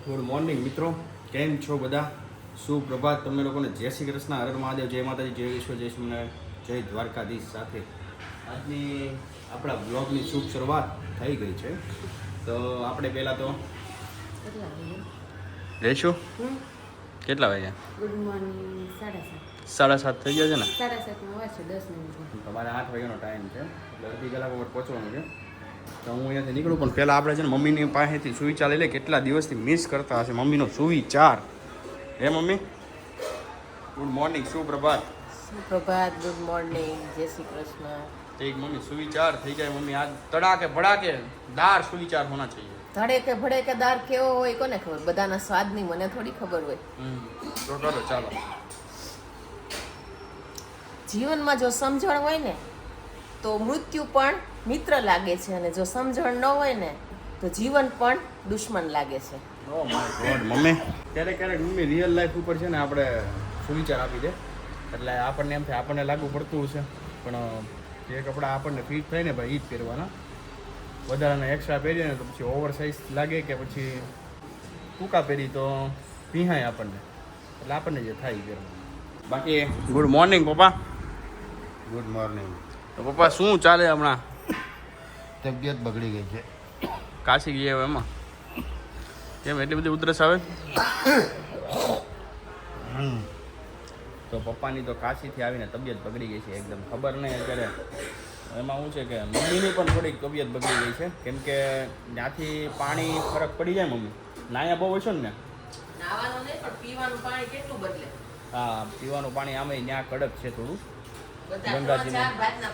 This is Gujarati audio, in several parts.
ગુડ મોર્નિંગ મિત્રો. કેમ છો બધા? સુપ્રભાત તમે લોકોને જય શ્રી કૃષ્ણ હર મહાદેવ જય માતાજી જય વિશ્વ જય સ્વામિનારાયણ જય દ્વારકાધીશ સાથે. આજની આપણા બ્લોગની શુભ શરૂઆત થઈ ગઈ છે. તો આપણે પહેલાં તો રહીશું કેટલા વાગ્યા ગુડ મોર્નિંગ સાડા સાત. સાડા સાત થઈ ગયા છે ને? સાડા સાતમાં વાંચો દસ મિનિટ તમારે આઠ વાગ્યાનો ટાઈમ છે. એટલે અડધી કલાક ઉપર પહોંચવાનું છે. તો હું અહીંયાથી નીકળું પણ પહેલાં આપણે છે ને મમ્મીની પાસેથી સુવિચાર લઈ લે કેટલા દિવસથી મિસ કરતા હશે મમ્મીનો સુવિચાર હે મમ્મી ગુડ મોર્નિંગ સુપ્રભાત સુપ્રભાત ગુડ મોર્નિંગ જય શ્રી કૃષ્ણ એક મમ્મી સુવિચાર થઈ જાય મમ્મી આજ તડાકે ભડાકે દાર સુવિચાર હોના चाहिए ધડે કે ભડે કે દાર કેવો હોય કોને ખબર બધાના સ્વાદની મને થોડી ખબર હોય હમ તો કરો ચાલો જીવનમાં જો સમજણ હોય ને તો મૃત્યુ પણ મિત્ર લાગે છે અને જો સમજણ ન હોય ને તો જીવન પણ દુશ્મન લાગે છે. Oh my God mummy. ક્યારેક ક્યારેક મમ્મી રિયલ લાઈફ ઉપર છે ને આપણે સુવિચાર આપી દે. એટલે આપણને એમ થાય આપણને લાગુ પડતું હશે. પણ જે કપડાં આપણને ફિટ થાય ને ભાઈ એ જ પહેરવાના. વધારાના એક્સ્ટ્રા પહેરીએ ને તો પછી ઓવર સાઇઝ લાગે કે પછી ટૂંકા પહેરી તો પીહાય આપણને. એટલે આપણને જે થાય પહેરવાનું. બાકી good morning papa. Good morning તો પપ્પા શું ચાલે હમણાં? તબિયત બગડી ગઈ છે. કાશી ગયા હવે એમાં? કેમ એટલી બધી ઉધરસ આવે? તો પપ્પાની તો કાશીથી આવીને તબિયત બગડી ગઈ છે એકદમ. ખબર નહીં અત્યારે. એમાં શું છે કે મમ્મીની પણ થોડીક તબિયત બગડી ગઈ છે. કેમ કે ત્યાંથી પાણી ફરક પડી જાય મમ્મી. નાયા બહુ હશો ને નાવાનું પીવાનું પાણી કેટલું બદલે? હા પીવાનું પાણી આમે ત્યાં કડક છે થોડું. ગંગાજીનું.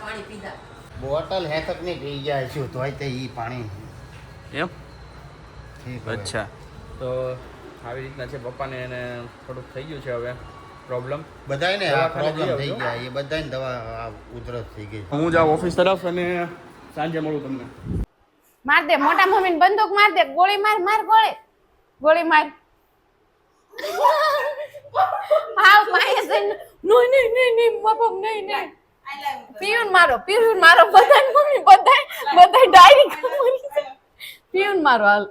પાણી પીધા. બોટલ હેતકની પી જાય છું તોય તે ઈ પાણી. એમ? ઠીક અચ્છા. તો આવી રીતના છે પપ્પાને એને થોડુંક થઈ ગયું છે હવે પ્રોબ્લેમ બધાયને આ પ્રોબ્લેમ થઈ ગયા. એ બધાને દવા ઉધરસ થઈ ગઈ. હું જાઉં ઓફિસ તરફ અને સાંજે મળું તમને. માર દે મોટા મમ્મીને બંદૂક માર દે ગોળી માર માર ગોળી. ગોળી માર. હા માય છે. નહીં નહીં નહીં નહીં બાપા નહીં નહીં. પીયુન મારો પીયુન મારો બધા મમ્મી બધા બધા ડાયરી ખમરી પીયુન મારો, હાલ.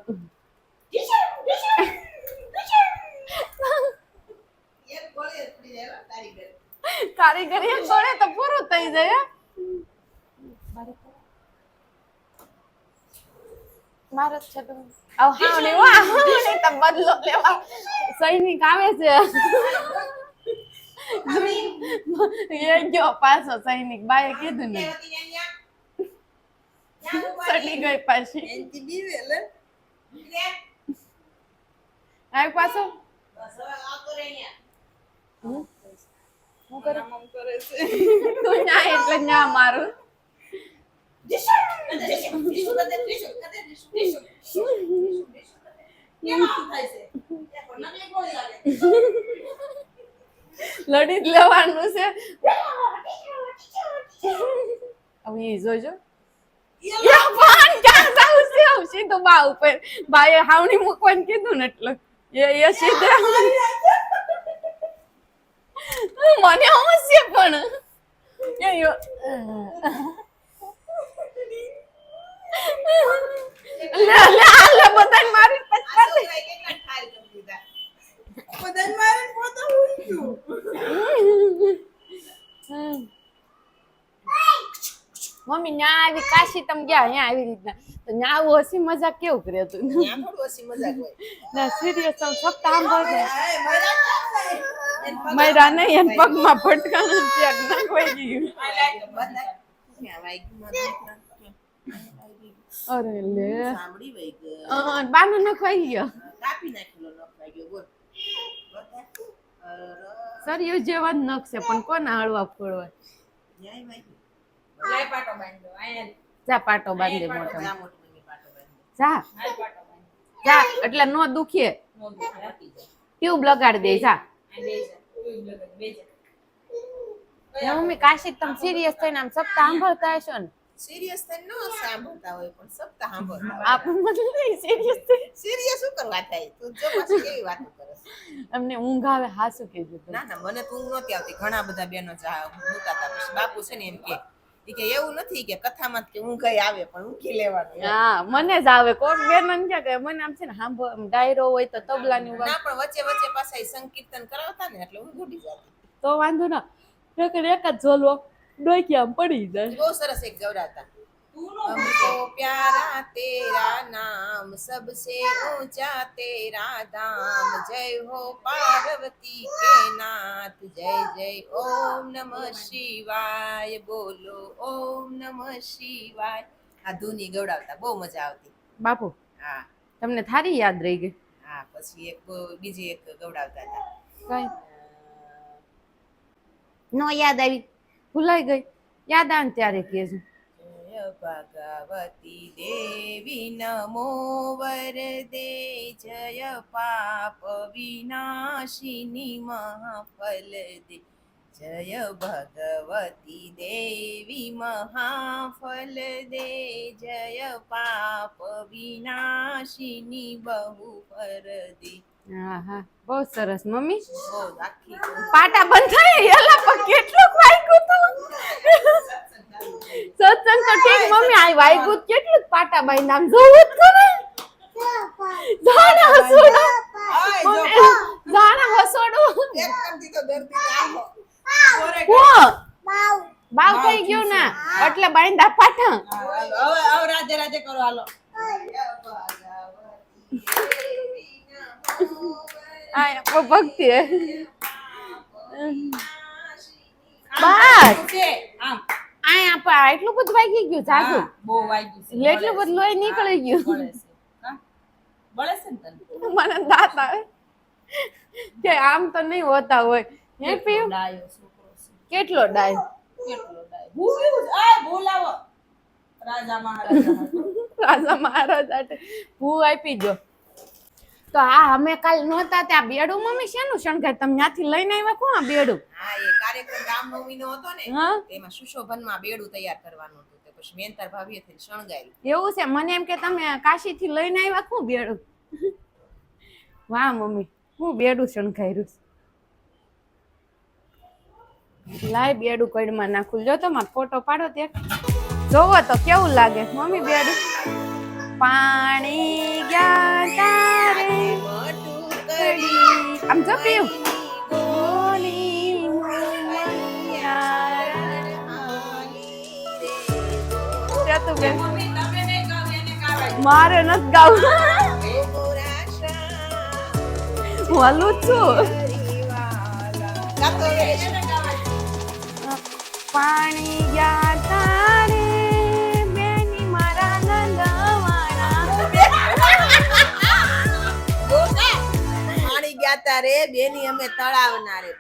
કારીગરી એક ગોળે તો પૂરું થઈ જાય મારો છે તો. આવ હાવણી વાહ હાવણી તો બદલો લેવા. સૈનિક આવે છે. એ ગયો પાછો સૈનિક બાએ કીધું ને. સડી ગઈ પાછી. આવી પાછો. તું ન્યા એટલે ન્યા મારું. લડી જ લેવાનું છે. હવે ઈ જોજો. યા પાન ક્યાં જાઉં છે? આવ સીધું બા ઉપર. બાએ હાવણી મૂકવાનું કીધું ને એટલે. એ એ સીધે મને આવશે પણ. એ લે લે આ લે બધાને મારી પછી હમ. મમ્મી ન્યા આવી કાશી તમે ગયા અહીંયા આવી રીતના. તો ન્યા આવું હસી મજાક કેવું કરે તું? ના સિરિયસ તમે સપ્તાહ સાંભળો મારા નહીં એન પગમાં ફટકાનું ચેક નાખવાઈ ગયું. અરે લે. અ, બાનું નખવાઈ ગયો? સરિયો જેવા જ નખશે પણ કોના હળવા ફોડવા? જા. પાટો બાંધી મોટો જા જા. એટલે નો દુખીએ. ટ્યુબ લગાડી દે જા. મમ્મી કાશી તમે સિરિયસ થઈને આમ સપ્તાહ સાંભળતા હશો ને? સિરિયસ થઈને ન સાંભળતા હોય પણ સપ્તાહ સાંભળતા આપણું મતલબ નહીં સિરિયસ થઈ સિરિયસ શું કરવા થાય? તું જો પછી કેવી વાતો કરે અમને ઊંઘ આવે હાસુ કીધું તું. ના ના મને તો ઊંઘ નહોતી આવતી. ઘણા બધા બેનો જા જોતા હતા. પછી બાપુ છે ને એમ કે કે એવું નથી કે કથામાં કે ઊંઘ આવે પણ ઊંઘી લેવાનું હા મને જ આવે. કોક બેન એમ કે કે મને આમ છે ને સાંભળ ડાયરો હોય તો તબલાની ના પણ વચ્ચે વચ્ચે પાછા સંકીર્તન કરાવતા ને એટલે ઊંઘ ઉડી જતી. તો વાંધો ના. એક જ ઝોલવો ડોકી આમ પડી જાય બહુ સરસ એક ગવડાવતા हमको प्यारा तेरा नाम सबसे ऊंचा तेरा धाम जय हो पार्वती के नाथ जय जय ओम नमः शिवाय बोलो ઓમ નમઃ શિવાય આ ધૂની ગવડાવતા બહુ મજા આવતી બાપુ હા તમને થારી યાદ રહી ગઈ હા પછી એક બહુ- બીજી એક ગવડાવતા હતા કઈ નો યાદ આવી ભૂલાઈ ગઈ. યાદ આન ત્યારે કહેજો. ભગવતી દેવી નમો વરદે, જય પાપ વિનાશિની મહાફલ દે જય ભગવતી દેવી મહાફલ દે જય પાપ વિનાશિની બહુ ફર દે હા હા બહુ સરસ. મમ્મી? પાટા બંધ થાય? એલા પણ કેટલું વાગ્યું તો? સત્સંગ તો ઠીક મમ્મી આ વાગ્યું કેટલું પાટા બાઈ નામ જોવું જ કરે જાણે હસોડો. જાણે હસોડો. એક કરતી તો હું. બાવ. થઈ ગયું ને? એટલે બાંધા પાટા. હવે હવે રાજે રાજે કરો હાલો. આ ભક્તિ બસ આમ. આ આપણે એટલું બધું વાગી ગયું જાજુ? બહુ વાગી ગયું એટલું બધું લોહી નીકળી ગયું. બળે છે. ને તને? મને દાંત આવે. કે આમ તો નહીં હોતા હોય. હે પીયું? કેટલો ડાય? કેટલો ડાય? ભૂ કેવું છે? આય બોલાવો. રાજા મહારાજા. રાજા મહારાજ ભૂ આપી જો તો આ અમે કાલ નહોતા ત્યાં બેડું મમ્મી શેનું શણગાર? તમે ત્યાંથી લઈને આવ્યા કોણ આ બેડું? હા એ કાર્યક્રમ રામનવમી નો હતો ને એમાં સુશોભનમાં બેડું તૈયાર કરવાનું હતું તો પછી મેનતાર ભાભીએ થઈને શણગાર્યું. એવું છે? મને એમ કે તમે કાશીથી લઈને આવ્યા કોણ બેડું? વાહ મમ્મી હું બેડું શણગાર્યું લાય બેડું કઈડમાં નાખું. જો તો મારો ફોટો પાડો તે. જોવો તો કેવું લાગે? મમ્મી બેડું. પાણી ગયા આમ જો પીયું ગોલી જતું બેન મારે નથી ગાવું. હું હલું છું. પાણી ગયા ગયા તા રે બેની અમે તળાવના રે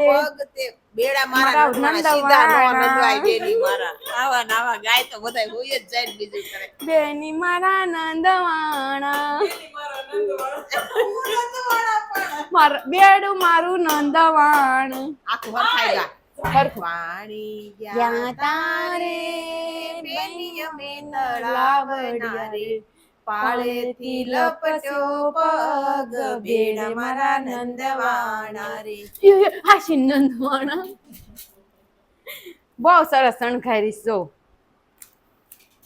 રે. પગ તે બેડા મારા સીધા નો. નંદવાય બેની મારા. આવા નાવા ગાય તો બધા હોય જ જાય બીજું કરે. બેની મારા નંદવાણા. મારા બેડું મારું નંદવાણ. આખું હરખાઈ. પાણી ગયા ગયા તારે બેની અમે તળાવના રે. પાળેથી લપટો પગ બેડ મારા નંદવાણા રે. હાશી નંદવાણા. બહુ સરસ શણગારી છો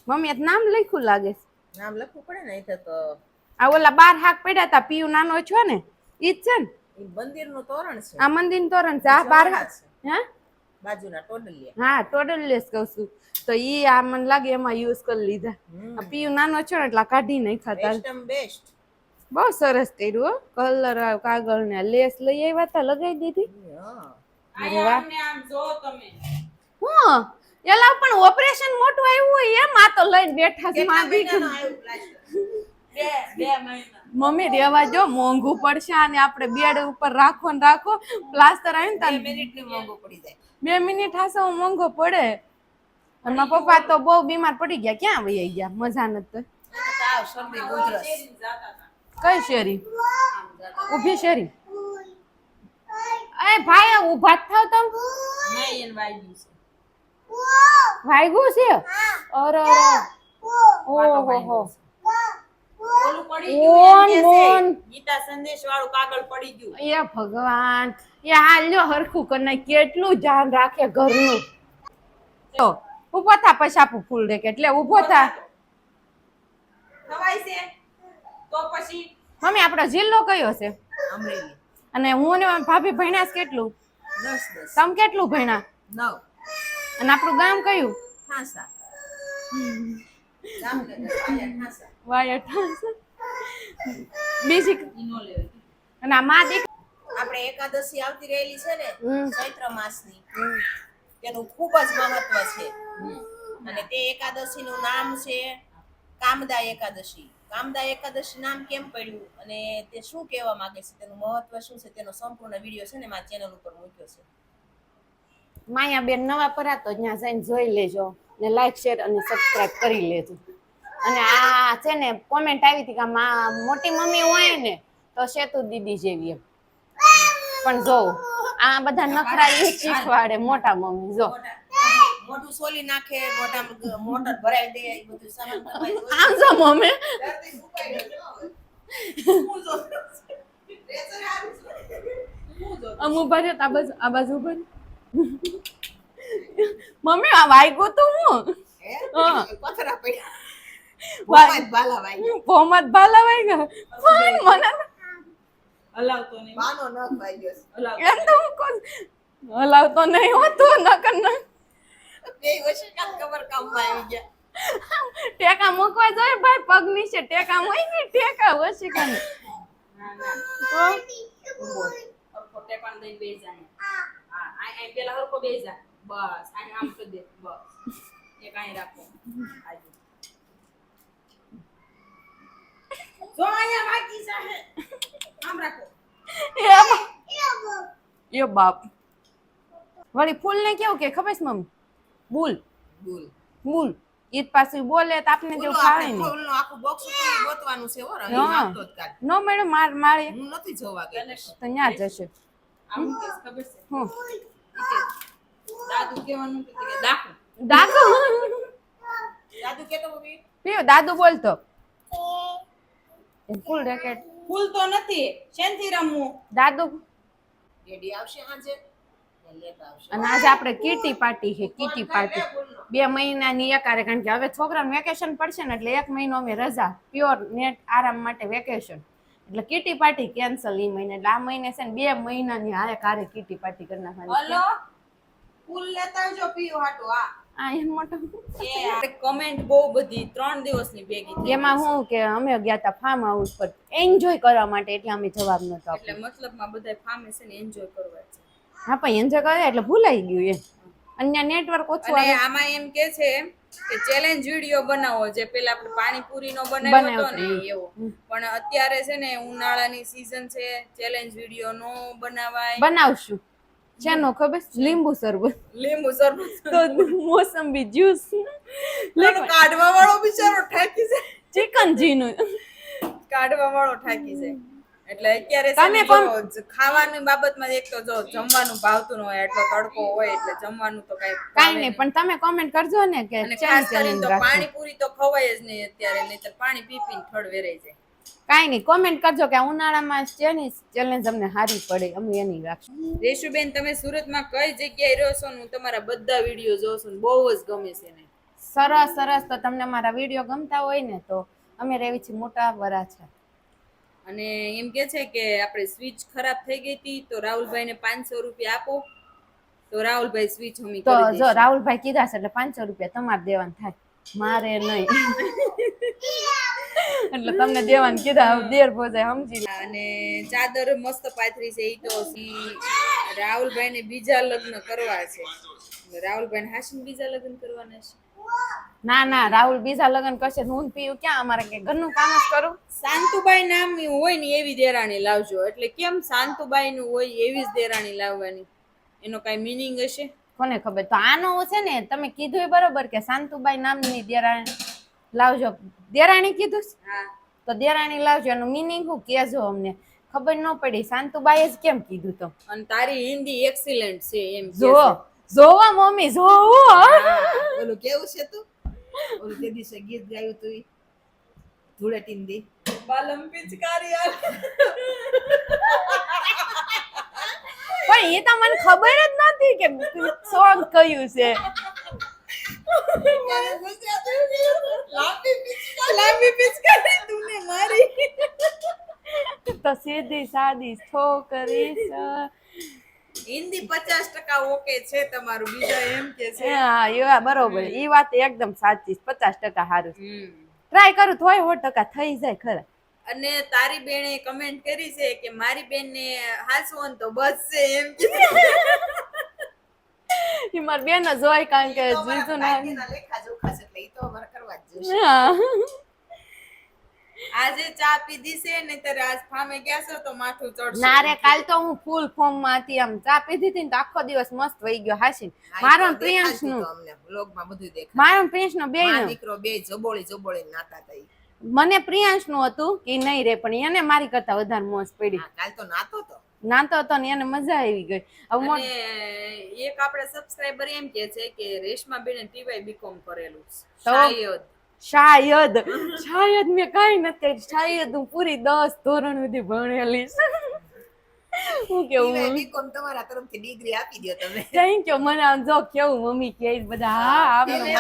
મમ્મી નામ લખ્યું લાગે છે. નામ લખવું પડે ને એટલે તો આ ઓલા બાર હાક પડ્યા તા પીયુ નાનો છો ને ઈ જ છે ને? મંદિરનું તોરણ છે. આ મંદિર તોરણ છે આ બાર હાક હે? બાજુના ટોડલિયા હા ટોટલ લેસ કહું છું. તો ઈ આ મને લાગે એમાં યુઝ કરી લીધા. પીયું નાનો છો ને એટલે કાઢી નહીં ખાતા. બેસ્ટ બહુ સરસ કર્યું હો. કલર કાગળ ને લેસ લઈ આવ્યા તા લગાવી દીધી. અરે વાહ. હું એલા પણ ઓપરેશન મોટું આવ્યું હોય એમ આ તો લઈને બેઠા છે માં દીકરી. મમ્મી રેવા જો મોંઘું પડશે અને આપણે બેડ ઉપર રાખો ને રાખો. પ્લાસ્ટર આવે ને તાર મિનિટનું મોંઘું પડી જાય. બે મિનિટ હાસે મોંઘો પડે. અને પપ્પા તો બહુ બીમાર પડી ગયા, ક્યાં વહી ગયા? મજા નથી કઈ શેરી? ઊભી શેરી? એ ભાઈ ઊભા થાવ તમ. વાગ્યું છે? અરે અરે ઓહો હો ઓન મોન ગીતા સંદેશ વાળું કાગળ પડી ગયું. એ ભગવાન. એ હાલ્યો હરખું કરી નાખ કેટલું ધ્યાન રાખે ઘરનું. તો ઊભો થા પછી આપું ફૂલ રેકેટ. એટલે ઊભો થા. ખવાય છે. તો પછી? મમ્મી આપણો જિલ્લો કયો છે? અમરેલી અને હું ને ભાભી ભણ્યા છે કેટલું? દસ દસ. તમે કેટલું ભણ્યા? નવ. અને આપણું ગામ કયું? ઠાસા જામનગર ઠાસા બીજી અને આ મા દીક આપણે એકાદશી આવતી રહેલી છે ને ચૈત્ર માસની. તેનું ખૂબ જ મહત્વ છે. અને તે એકાદશીનું નામ છે કામદા એકાદશી. કામદા એકાદશી નામ કેમ પડ્યું? અને તે શું કહેવા માંગે છે? તેનું મહત્વ શું છે? તેનો સંપૂર્ણ વીડિયો છે ને મારા ચેનલ ઉપર મૂક્યો છે. માયા બેન નવા પરા તો ત્યાં જઈને જોઈ લેજો. ને લાઈક શેર અને સબસ્ક્રાઇબ કરી લેજો. અને આ છે ને કોમેન્ટ આવી હતી કે મા મોટી મમ્મી હોય ને તો સેતુ દીદી જેવી એમ. પણ જો આ બધા નખરા એ શીખવાડે મોટા મમ્મી જો. મોટું મોઢું સોલી નાખે મોટા મોટર ભરાઈ દે એ બધું સામાન આમ જો મમ્મી. અમુ ભર્યો આ બાજુ આ બાજુ ભર્યો મમ્મી આ વાગ્યું તું હું. પથરા પડ્યા. ભોમત ભાલા વાગ્યા પણ મને હલાવતો નહીં. બાનો નખ વાગ્યો છે. એમ તો હું કોણ હલાવતો નહીં હોતો નકર ન બે વર્ષે કામ કબર કામમાં આવી ગયા. ટેકા મૂકવા જોઈએ ભાઈ પગ નીચે ટેકા મૂકી ટેકા કને ના ના તો બેસી આ આ પેલા બેસી બસ આને આમ કરી દે બસ એક અહીં રાખો આજે. જો અહીંયા વાગી જાહે આમ રાખો યો બાપ વળી ફૂલ ને કેવું કે ખબર છે મમ્મી બુલ બુલ બુલ ઈદ પાછું બોલે તો આપને જેવું ફૂલનું ને આખું બોક્સ ગોતવાનું છે. નો મેડમ માર મારે હું નથી જોવા ગઈ તો ન્યા જશે આમ ખબર છે હું દાદુ કહેવાનું કે કે દાખુ દાદુ દાદુ કેતો મમ્મી. પીઓ દાદુ બોલતો. ફૂલ રેકેટ ફૂલ તો નથી. શેનથી રમવું? દાદુ. ડેડી આવશે એ આવશે. અને આજે આપણે કીટી પાર્ટી છે કીટી પાર્ટી. બે મહિનાની એકારે કારણ કે હવે છોકરાનું વેકેશન પડશે ને એટલે એક મહિનો અમે રજા પ્યોર નેટ આરામ માટે વેકેશન. એટલે કીટી પાર્ટી કેન્સલ ઈ મહિને. એટલે આ મહિને છે ને બે મહિનાની હારે કારે કીટી પાર્ટી કરી નાખવાની હલો? ફૂલ લેતા આવજો પીયું હાટો આ આ એમ મોટો. એ કમેન્ટ બહુ બધી ત્રણ દિવસની ભેગી થઈ એમાં હું કે અમે ગયા હતા ફાર્મ હાઉસ પર. એન્જોય કરવા માટે એટલે અમે જવાબ નતો એટલે મતલબમાં બધા ફામે છે ને એન્જોય કરવા છે. હા પણ એન્જોય કરે એટલે ભૂલાઈ ગયું એમ. અન્ય નેટવર્ક ઓછું અને આમાં એમ કે છે કે ચેલેન્જ વિડિયો બનાવો જે પેલા આપણે પાણીપુરી નો બનાવ્યો હતો. ને એવો પણ અત્યારે છે ને ઉનાળાની સીઝન છે ચેલેન્જ વિડિયો નો બનાવાય. બનાવશું. શેનો ખબર? લીંબુ શરબત. લીંબુ શરબત. તો મોસંબી જ્યુસ. લેક કાઢવા વાળો બિચારો ઠાકી છે ચિકન જીનું. કાઢવા વાળો ઠાકી છે એટલે અત્યારે તમે પણ ખાવાની બાબતમાં એક તો જો જમવાનું ભાવતું ન હોય એટલો તડકો હોય એટલે જમવાનું તો કઈ કાઈ નહીં પણ તમે કોમેન્ટ કરજો ને કે ખાસ કરીને તો પાણીપુરી તો ખવાય જ નહીં અત્યારે નહીંતર પાણી પી પીને થડ વેરાઈ જાય. કાઈ નહીં કોમેન્ટ કરજો કે ઉનાળામાં છે ને ચેલેન્જ અમને હારી પડે અમે એની રાખશું. રેશુબેન તમે સુરતમાં કઈ જગ્યાએ રહો છો? હું તમારા બધા વીડિયો જોઉં છું બહુ જ ગમે છે ને સરસ સરસ તો તમને મારા વીડિયો ગમતા હોય ને તો અમે રેવી છીએ મોટા વરાછા. અને એમ કે છે કે આપણે સ્વિચ ખરાબ થઈ ગઈ હતી તો રાહુલભાઈને પાંચસો રૂપિયા આપો. તો રાહુલભાઈ સ્વિચ હમી તો જો રાહુલભાઈ કીધા છે એટલે પાંચસો રૂપિયા તમારે દેવાનું થાય. મારે નહીં. એટલે તમને દેવાનું કીધા દેર ભોજે સમજી લો. અને ચાદર મસ્ત પાથરી છે ઈ તો રાહુલભાઈ રાહુલભાઈને બીજા લગ્ન કરવા છે. રાહુલભાઈ હાશીને બીજા લગ્ન કરવાના છે. ના ના રાહુલ બીજા લગ્ન કરશે હું પીવું પીયું ક્યાં અમારે કે ઘરનું કામ જ કરું? શાંતુબાઈ નામ હોય ને એવી દેરાણી લાવજો. એટલે કેમ શાંતુબાઈ નું હોય એવી જ દેરાણી લાવવાની? એનો કઈ મિનિંગ હશે? કોને ખબર? તો આનો છે ને તમે કીધું એ બરોબર કે શાંતુબાઈ નામની દેરાણી લાવજો. દેરાણી કીધું તો દેરાણી લાવજો. એનું મિનિંગ હું કહેજો અમને. ખબર ન પડી. શાંતુબાઈ જ કેમ કીધું તો? અને તારી હિન્દી એક્સિલન્ટ છે એમ જો જોવા મમ્મી જોવો ઓલું કેવું છે તું? ઓલું તે દિવસે ગીત ગાયું તું ઈ? ધૂળેટીન દી. બાલમ પિચકારી પણ એ તો મને ખબર જ નથી કે સોંગ કયું છે. લાંબી પિચકારી તુને મારી. તો સીધી સાદી છોકરી હિન્દી પચાસ ટકા ઓકે છે તમારું. બીજા એમ કે છે. હા એવા બરોબર. એ વાત એકદમ સાચી પચાસ ટકા સારું ટ્રાય કરું તોય સો ટકા થઈ જાય ખરા. અને તારી બેને કમેન્ટ કરી છે કે મારી બેન ને હાસવો ને તો બસ છે એમ કે એ મારી બેન જ હોય કારણ કે જીજુ ના લેખા જોખા છે એટલે ઈ તો અમારે કરવા જ જોઈશે આજે ચા પીધી છે ને ત્યારે આજ ફામે ગયા છો તો માથું ચડશે. ના રે કાલ તો હું ફૂલ ફોર્મમાં હતી આમ ચા પીધી હતી ને તો આખો દિવસ મસ્ત વહી ગયો હાસી મારો પ્રિયાંશનું અમને બધું દેખાય મારો પ્રિયંશ નો બે દીકરો બે જબોળી જબોળી નાતા થઈ મને પ્રિયાંશનું હતું કે નહીં રે પણ એને મારી કરતા વધારે મોજ પડી. કાલ તો નાતો તો. નાતો હતો ને એને મજા આવી ગઈ. હવે એક આપણે સબસ્ક્રાઇબર એમ કે છે કે રેશમા બેને ટીવાય બીકોમ કરેલું શાયદ. શાયદ. શાયદ મેં કઈ નથી શાયદ હું પૂરી દસ ધોરણ સુધી ભણેલી હું કેવું બીકોમ તમારા તરફથી ડિગ્રી આપી દો તમે. થેન્ક યુ મને આમ જો કેવું મમ્મી કે બધા હા આપણે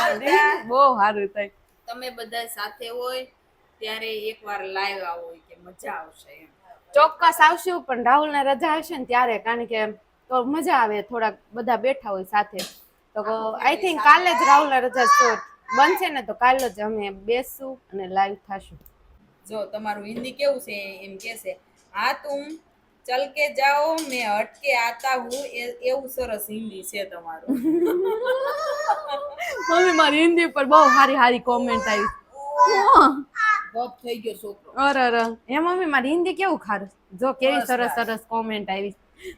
બહુ સારું થાય. તમે બધા સાથે હોય ત્યારે એકવાર લાઈવ આવો કે મજા આવશે એમ. ચોક્કસ આવશું પણ રાહુલ ને રજા હશે ને ત્યારે કારણ કે તો મજા આવે થોડાક બધા બેઠા હોય સાથે. તો આઈ થિંક કાલે જ રાહુલ ને રજા છે. બનશે ને તો કાલે જ અમે બેસશું અને લાઈવ થશું. જો તમારું હિન્દી કેવું છે એમ કે છે હા તું ચલ કે જાઓ મેં હટકે આતા હું. એવું સરસ હિન્દી છે તમારું. મમ્મી મારી હિન્દી પર બહુ સારી સારી કોમેન્ટ આવી બપ થઈ ગયો છોકરો. અરર એ મમ્મી મારી હિન્દી કેવું ખારું? જો કેવી સરસ સરસ કોમેન્ટ આવી.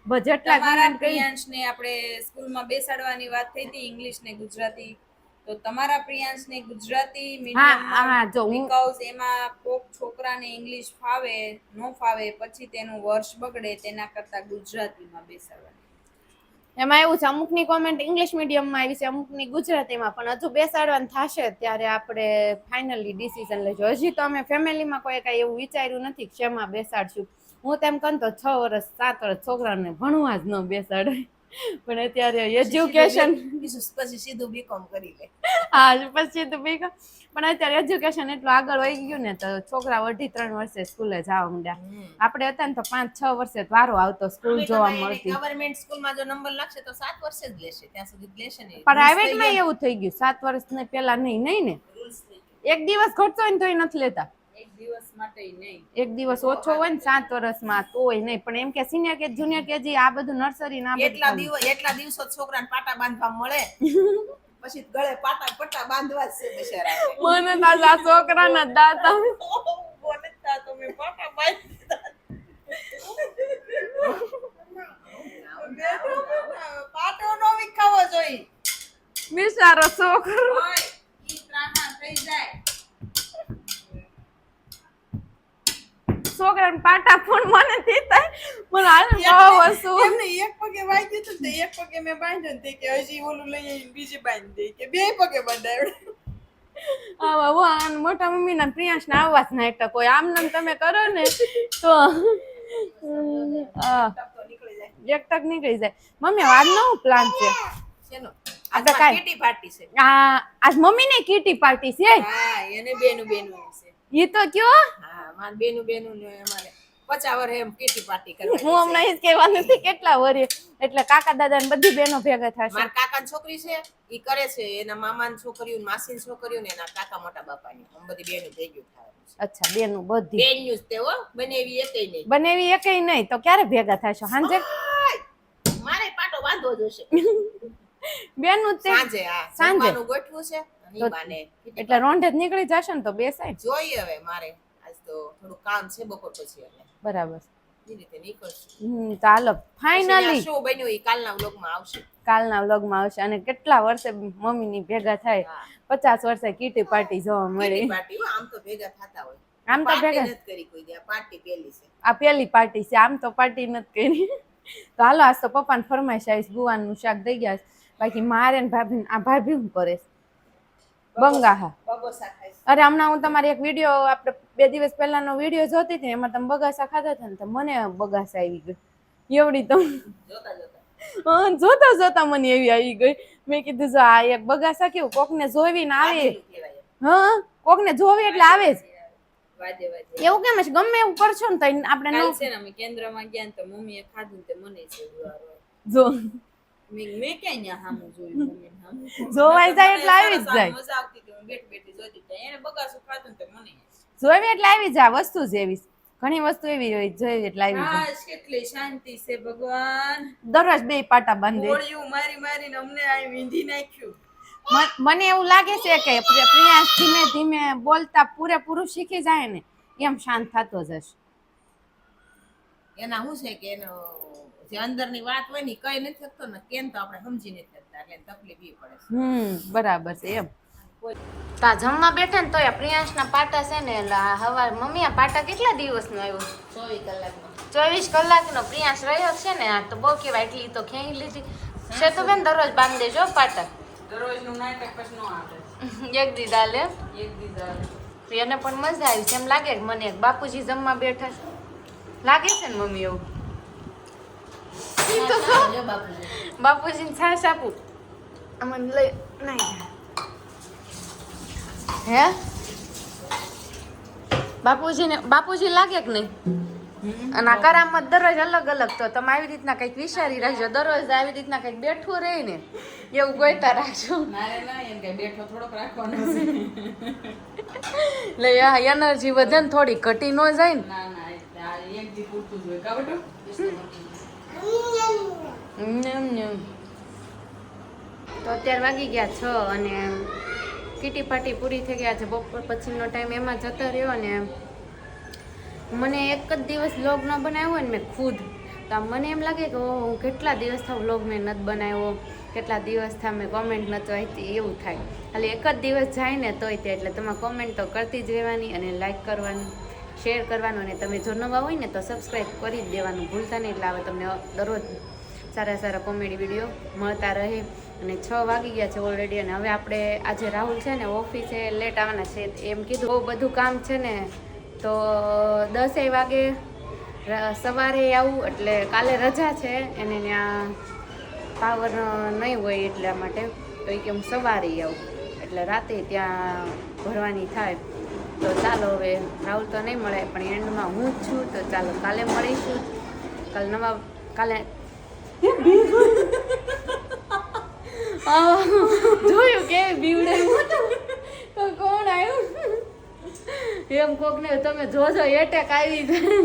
બ- જેટલા તમારા પ્રિયાંશને આપણે સ્કૂલમાં બેસાડવાની વાત થઈ હતી ઇંગ્લિશ ને ગુજરાતી. તો તમારા પ્રિયાંશને ગુજરાતી હા હા જો બીકોઝ એમાં કોક છોકરાને ઇંગ્લિશ ફાવે નો ફાવે પછી તેનું વર્ષ બગડે તેના કરતા ગુજરાતીમાં બેસાડવાની. એમાં એવું છે અમુકની કોમેન્ટ ઇંગ્લિશ મીડિયમમાં આવી છે અમુકની ગુજરાતીમાં પણ હજુ બેસાડવાનું થશે ત્યારે આપણે ફાઇનલી ડિસિઝન લઈશું હજી તો અમે ફેમિલીમાં કોઈ કાંઈ એવું વિચાર્યું નથી શેમાં બેસાડશું. હું તેમ કહું તો છ વર્ષ સાત વર્ષ છોકરાને ભણવા જ ન બેસાડે. પણ અત્યારે એજ્યુકેશન પછી સીધું બીકોમ કરી લે. હા પછી સીધું બીજું પણ અત્યારે એજ્યુકેશન એટલું આગળ વહી ગયું ને તો છોકરા અઢી ત્રણ વર્ષે સ્કૂલે જવા માંડ્યા. આપણે હતા ને તો પાંચ છ વર્ષે વારો આવતો સ્કૂલ જોવા મળતી. ગવર્મેન્ટ સ્કૂલમાં જો નંબર લાગશે તો સાત વર્ષે જ લેશે ત્યાં સુધી લેશે ને પ્રાઇવેટમાં એવું થઈ ગયું સાત વર્ષ ને પેલા નહીં નહીં ને? એક દિવસ ઘટતો હોય ને તોય નથી લેતા. એક દિવસ માટે નહીં. એક દિવસ ઓછો હોય ને સાત વર્ષમાં તોય નહીં પણ એમ કે સિનિયર કે જુનિયર કેજી આ બધું નર્સરી ના એટલા દિવસ એટલા દિવસો છોકરાને પાટા બાંધવા મળે. પછી ગળે પાટા પટ્ટા બાંધવા જ છે બિચારા. મને તો આ છોકરાના દાતા બોલે તા તો પાટા બાંધી પાટો નો વિખાવો જોઈ બિચારો છોકરો. ઈ ત્રાહા થઈ જાય. છોકરાને પાટા પણ મને દેતા મને હાલ બહુ હસવું એમને એક પગે વાગ્યું હતું ને તે એક પગે મેં બાંધ્યો ને તે કે હજી ઓલું લઈ આવીને બીજી બાંધી દે કે બે પગે બંધાવડે આવા વો આ મોટા મમ્મી ના પ્રિયાંશ ના આવા જ નાટક હોય આમ નામ તમે કરો ને તો એક તક નીકળી જાય. મમ્મી આજ નો પ્લાન છે. શેનો? આજમાં કીટી પાર્ટી છે. આ આજ મમ્મી ને કીટી પાર્ટી છે. હા એને બેનું બેનું છે. ઈ તો કયો? હા માર બેનુ બેનુ ને અમારે પચાસ વર્ષે એમ કીટી પાર્ટી કરવા હું હમણાં એ જ કહેવાનું નથી કેટલા વરે એટલે કાકા દાદા ને બધી બહેનો ભેગા થશે. માર કાકા ની છોકરી છે ઈ કરે છે એના મામાની છોકરીઓ માસીની છોકરીઓ ને એના કાકા મોટા બાપાની હમ બધી બેનો ભેગી થવાનું અચ્છા બેનું બધી. બેન જ તે હો બને એવી એકેય નહીં. બનેવી એકઈ નહીં તો ક્યારે ભેગા થશો સાંજે? મારે પાટો બાંધવો જોશે બેનું તે સાંજે હા સાંજે? નું ગોઠવું છે. એટલે રોંઢે જ નીકળી જશે ને તો બેસાય જોઈએ હવે મારે. આજ તો થોડું કામ છે બપોર પછી એટલે બરાબર. એ રીતે નીકળશું. હમ ચાલો ફાઇનલી શું બન્યું એ કાલના વ્લોગમાં આવશે. કાલના વ્લોગમાં આવશે અને કેટલા વર્ષે મમ્મીની ભેગા થાય. પચાસ વર્ષે કીટી પાર્ટી જોવા કીટી મળી. પાર્ટી હો, આમ તો ભેગા થતા હોય. આમ તો ભેગા. કરી કોઈ પાર્ટી પેલી છે. આ પેલી પાર્ટી છે આમ તો પાર્ટી નથી કરી. તો હાલો આજ તો પપ્પાને ફરમાઈશ આવીશ ગુવાનું શાક દઈ ગયા. બાકી મારે ને ભાભી આ ભાભી હા બગોસા છે. અરે હમણાં હું તમારી એક વીડિયો આપણે બે દિવસ પહેલાનો વીડિયો જોતી હતી ને એમાં તમે બગાસા ખાતા હતા ને તો મને બગાસા આવી ગઈ. એવડી તો જોતા જોતા. હા, જોતા જોતા મને એવી આવી ગઈ. મેં કીધું જો આ એક બગાસા કેવું કોકને જોવીને આવે. હ કોકને જોવી એટલે આવે જ. એવું કેમ છે? ગમે એવું કરશો ને તો આપણે ન ને કેન્દ્રમાં ગયા ને તો મમ્મીએ ખાધું તે મને જો. મેં મેં ક્યાં ન્યા હામું જોયું હામું. જાય એટલે મને આવી જ જાય. મજા આવતી હતી હું બેઠી બેઠી જોતી હતી. એને બગાસું ખાધું ને મને જોવી એટલે આવી જાય વસ્તુ જેવી ઘણી વસ્તુ એવી હોય જોઈ એટલે આવી જાય કેટલી શાંતિ છે ભગવાન. દરરોજ બે પાટા બાંધે ગોળીયું મારી મારીને અમને આ વિંધી નાખ્યું. મને એવું લાગે છે કે પ્રિયા પ્રિયાંશ ધીમે ધીમે બોલતા પૂરેપૂરું શીખી જાય ને એમ શાંત થતો જશે. એના શું છે કે એનો જે અંદરની વાત હોય ને કઈ નથી શકતો ને કેમ તો આપણે સમજી નથી શકતા એટલે તકલીફ એ પડે છે. હમ બરાબર છે એમ. તા જમવા બેઠા ને તોય પ્રિયાંશના પાટા છે ને એટલે આ હવાર મમ્મી આ પાટા કેટલા દિવસનો આવ્યો ચોવીસ કલાકનો. ચોવીસ કલાકનો પ્રિયાંશ રહ્યો છે ને આ તો બહુ કહેવાય એટલી તો ખેંચી લીધી. છે તો બેન દરરોજ બાંધી દેજો પાટા. દરરોજનું નાટક પછી નો આવે એક દી ડાલે એક દીધા એને પણ મજા આવી છે. એમ લાગે કે મને એક બાપુજી જમવા બેઠા છે. લાગે છે ને મમ્મી એવું? બાપુજી બાપુજીને છાશ આપું અમને લઈ નહીં હે બાપુજીને બાપુજી લાગે કે નહીં? અને આ કરામત દરરોજ અલગ અલગ તો તમે આવી રીતના કંઈક વિચારી રાખજો. દરરોજ આવી રીતના કંઈક બેઠું રહે ને એવું ગોઈતા રાખજો. મારે ના એમ કે બેઠો થોડોક રાખવાનો છે. એટલે એનર્જી વધે ને થોડી ઘટી ન જાય ને. ના ના એક પૂરતું જ હોય. તો અત્યારે વાગી ગયા છ અને કીટી પાટી પૂરી થઈ ગયા છે. બપોર પછીનો ટાઈમ એમાં જતો રહ્યો અને મને એક જ દિવસ વ્લોગ ન બનાવ્યો ને મેં ખુદ. તો મને એમ લાગે કે હું કેટલા દિવસથી વ્લોગ મેં નથી બનાવ્યો? કેટલા દિવસ થા મેં કોમેન્ટ નથી વાંચી એવું થાય. ખાલી એક જ દિવસ જાય ને તોય તે એટલે તમે કોમેન્ટ તો કરતી જ રહેવાની અને લાઈક કરવાની. શેર કરવાનું અને તમે જો નવા હોય ને તો સબસ્ક્રાઈબ કરી જ દેવાનું. ભૂલતા નહીં એટલે આવે તમને દરરોજ સારા સારા કોમેડી વીડિયો મળતા રહે. અને છ વાગી ગયા છે ઓલરેડી અને હવે આપણે આજે રાહુલ છે ને ઓફિસે લેટ આવવાના છે એમ કીધું બહુ બધું કામ છે ને તો દસે વાગે સવારે આવું એટલે કાલે રજા છે એને ત્યાં પાવર નહીં હોય એટલા માટે તો એ કે હું સવારે આવું. એટલે રાતે ત્યાં ભરવાની થાય. તો ચાલો હવે રાહુલ તો નહીં મળે પણ એન્ડમાં હું જ છું તો ચાલો કાલે મળીશું. કાલે નવા કાલે જોયું? કે બીવડે? તો કોણ આવ્યું? એમ કોક ને તમે જોજો એટેક આવી જાય.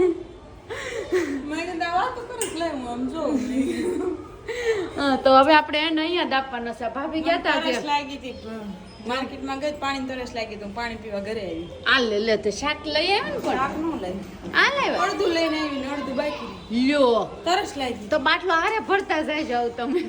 તો હવે આપણે એને અહીંયા જ આપવાનો છે. ભાભી ગયા તા તરસ ત્યાં લાગી હતી માર્કેટમાં ગઈ પાણી તરસ લાગી તો પાણી પીવા ઘરે આવી. આ લે લે તો શાક લઈ આવે ને પણ શાકનું લઈ. આ લેવા અડધું લઈને આવી ને અડધું બાકી. લ્યો. તરસ લાગી. તો બાટલો હારે ભરતા જાય જાવ તમે.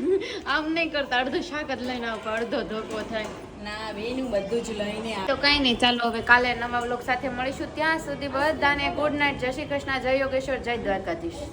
આમ નહીં કરતા અડધો શાક જ લઈને આવો અડધો ધોકો થાય. ના બેનું બધું જ લઈને તો કઈ નહીં ચાલો હવે કાલે નવા બ્લોગ સાથે મળીશું. ત્યાં સુધી બધાને ગુડ નાઇટ જય શ્રી કૃષ્ણ જય યોગેશ્વર જય દ્વારકાધીશ.